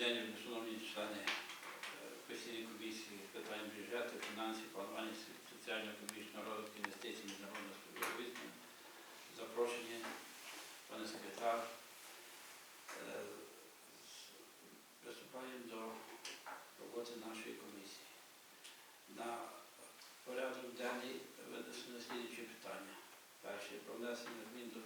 день, шановні члени е, постійної комісії з питань бюджету, фінансів, планування соціально-економічного розвитку, інвестицій, міжнародного співробітництва. Запрошені, пане секретар. Е, Приступаємо до роботи нашої комісії. На порядок денний винесено слідчі питання. Перше про внесення змін до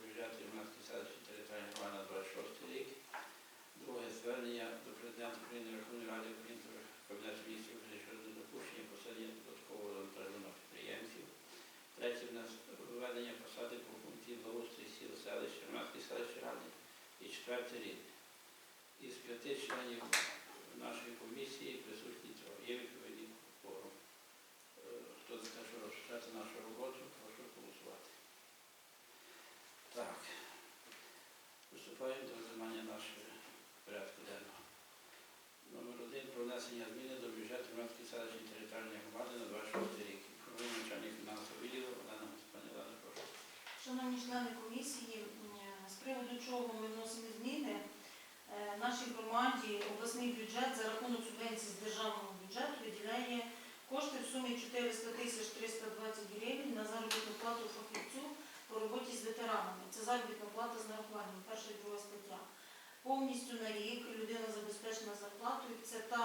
2004 рік. Із п'яти членів нашої комісії присутні цього. Є відповідні форум. Е, Хто за те, що розпочати нашу роботу, прошу голосувати. Так, приступаємо до виконання нашого порядку денного. Номер один про внесення зміни до бюджету Мирської селищної територіальної громади на 26 рік. Про начальник фінансового відділу Олена Пані Олена, прошу. Шановні члени комісії приводу чого ми вносимо зміни, е, нашій громаді обласний бюджет за рахунок субвенцій з державного бюджету виділяє кошти в сумі 400 тисяч 320 гривень на заробітну плату фахівцю по роботі з ветеранами. Це заробітна плата з нарахуванням, перша і друга стаття. Повністю на рік людина забезпечена зарплатою. Це та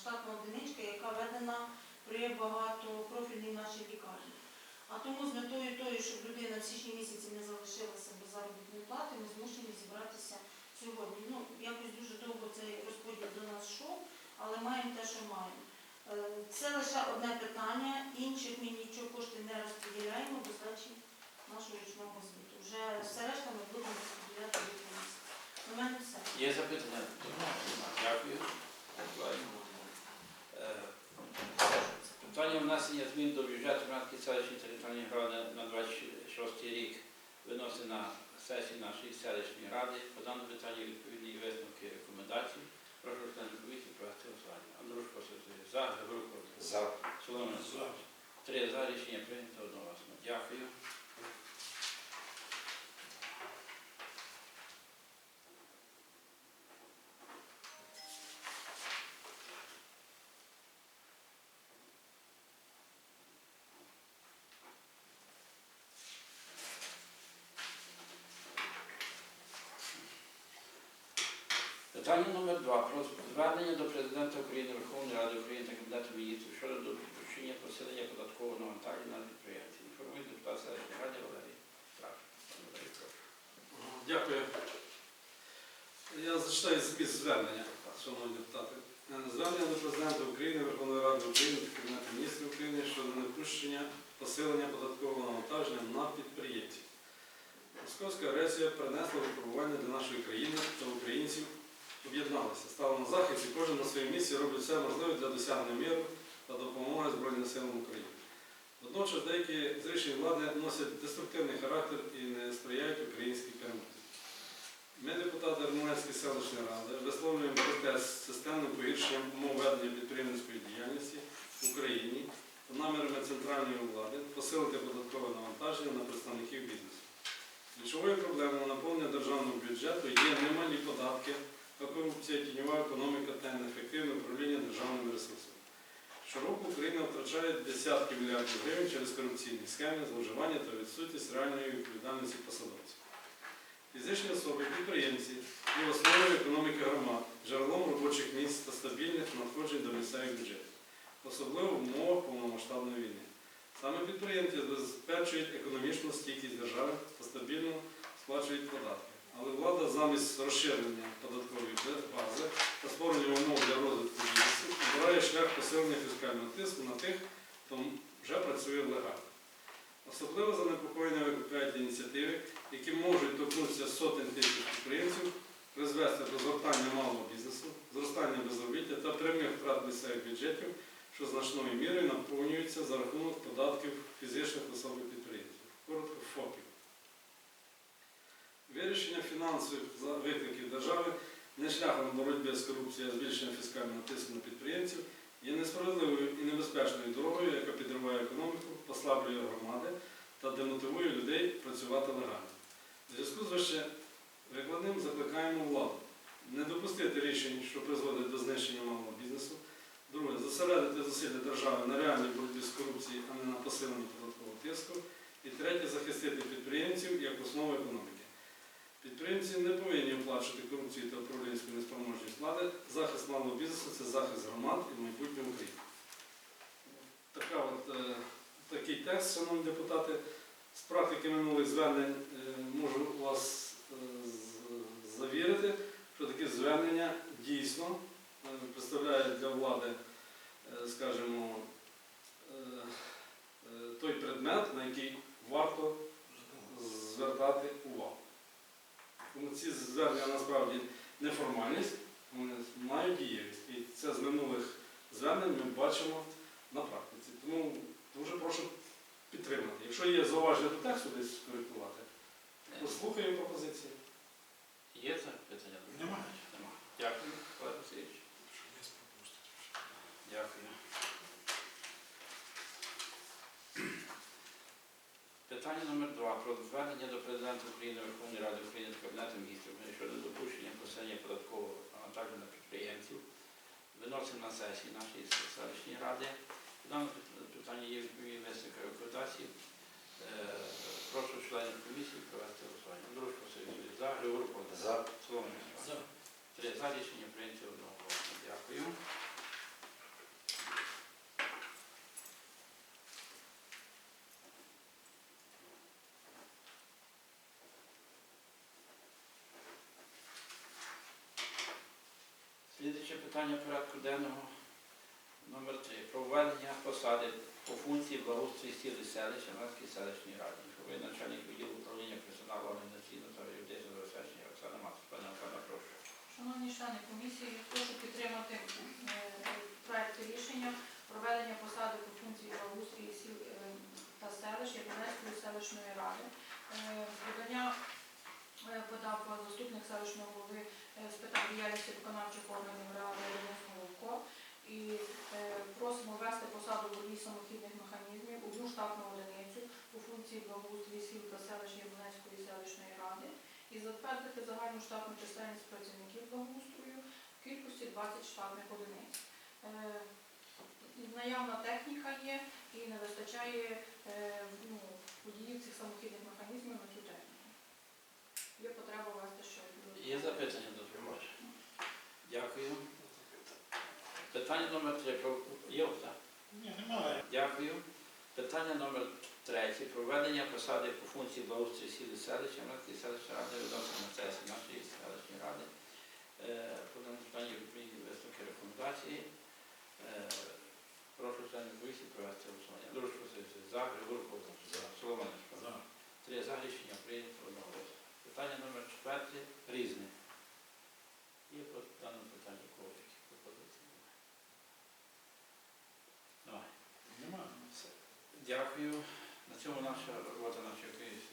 штатна одиничка, яка введена при багатопрофільній нашій лікарні. А тому з метою тої, щоб людина в січні місяці не залишилася без заробітної плати, ми змушені зібратися сьогодні. Ну, якось дуже довго цей розподіл до нас йшов, але маємо те, що маємо. Е, Це лише одне питання, інших ми нічого кошти не розподіляємо до здачі нашого річного звіту. Вже все решта ми будемо розподіляти до комісії. У мене все. Є запитання? Дякую. Дякую. Е, Питання внесення змін до бюджету Іванської селищної територіальної громади на 26 рік виносить на сесію нашої селищної ради. По даному питанню відповідні висновки і рекомендації. Прошу членів комісії провести голосування. Андрюш Косовський за, Григорко. За. Соломон. Три за рішення прийнято одноголосно. Дякую. Питання номер два. Про звернення до Президента України, Верховної Ради України та Кабінету міністрів щодо допущення посилення податкового навантаження на підприємців. Інформує депутат селищної ради Валерій. Дякую. Я зачитаю зміст звернення, шановні депутати. Е, Звернення до Президента України, Верховної Ради України та Кабінету міністрів України щодо недопущення посилення податкового навантаження на підприємців. Московська агресія принесла випробування для нашої країни та українців об'єдналися, стали на захист і кожен на своїй місці робить все можливе для досягнення миру та допомоги Збройним силам України. Водночас деякі з рішень влади носять деструктивний характер і не сприяють українській перемозі. Ми, депутати Армунецької селищної ради, висловлюємо протест системним погіршенням умов ведення підприємницької діяльності в Україні та намірами центральної влади посилити податкове навантаження на представників бізнесу. Ключовою проблемою наповнення державного бюджету є немалі податки, та корупція, тіньова економіка та неефективне управління державними ресурсами. Щороку Україна втрачає десятки мільярдів гривень через корупційні схеми, зловживання та відсутність реальної відповідальності посадовців. Фізичні особи, підприємці є основою економіки громад, джерелом робочих місць та стабільних надходжень до місцевих бюджетів, особливо в умовах повномасштабної війни. Саме підприємці забезпечують економічну стійкість держави та стабільно сплачують податки. Але влада замість розширення податкової бази та створення умов для розвитку бізнесу обирає шлях посилення фіскального тиску на тих, хто вже працює легально. Особливо занепокоєння викликають ініціативи, які можуть торкнутися сотень тисяч підприємців, призвести до згортання малого бізнесу, зростання безробіття та прямих втрат місцевих бюджетів, що значною мірою наповнюються за рахунок податків фізичних особ і підприємців, коротко ФОПів. Вирішення фінансових викликів держави не шляхом боротьби з корупцією, а збільшенням фіскального тиску на підприємців є несправедливою і небезпечною дорогою, яка підриває економіку, послаблює громади та демотивує людей працювати легально. У зв'язку з вище викладним закликаємо владу Не допустити рішень, що призводять до знищення малого бізнесу. Друге, зосередити зусилля держави на реальній боротьбі з корупцією, а не на посиленні податкового тиску. І третє, захистити підприємців як основу економіки. Підприємці не повинні оплачувати корупцію та управлінську неспроможність влади. Захист малого бізнесу це захист громад і майбутнє України. Така от, е, такий текст, шановні депутати. З практики минулих звернень е, можу вас е, завірити, що такі звернення дійсно е, представляють для влади, е, скажімо, е, е, той предмет, на який варто звертати увагу. Тому ці звернення насправді не формальність, вони мають дієвість. І це з минулих звернень ми бачимо на практиці. Тому дуже прошу підтримати. Якщо є зауваження до тексту десь скоректувати, послухаємо пропозиції. Є запитання? Немає. Немає. Дякую. Питання номер два про звернення до Президента України Верховної Ради України та Кабінету міністрів України щодо допущення посилення податкового навантаження на підприємців. Виносимо на сесії нашої селищної ради. В даному питанні є відповідні висновки рекомендації. Е, Прошу членів комісії провести голосування. Дружко Сергій за, Григорій Богдан. За. Соломія Іванівна. Три за рішення прийнято одного голосу. Дякую. Слідуюче питання порядку денного номер 3 Про введення посади по функції благоустрій сіл і селища Марської селищної ради. Ви начальник відділу управління персоналу організаційного та юридичного забезпечення Оксана Мацу. Пане Оксана, прошу. Шановні члени комісії, прошу підтримати е, проект рішення про введення посади по функції благоустрій сіл е, та селищ Євгенської селищної ради. Подання е, подав заступник селищного голови діяльності виконавчих органів Денис Головко. І е, просимо ввести посаду водій самохідних механізмів одну штатну одиницю у функції благоустрій сіл та селищ Євгенської селищної ради і затвердити загальну штатну чисельність працівників благоустрою в кількості 20 штатних одиниць. Е, Наявна техніка є і не вистачає е, ну, водіїв цих самохідних механізмів на цю техніку. Є потреба ввести ще. додатково. Є запитання до товариш? Дякую. Питання номер 3 Про... Є. Ні, немає. Дякую. Питання номер третє. Про введення посади по функції благоустрій сіли селища Марської селищної ради відносно на сесії нашої селищної ради. Подано питання відповідні висновки рекомендації. Дякую. На цьому наша робота наша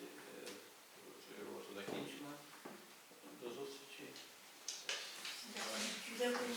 е, комісії закінчена. До зустрічі. Дякую.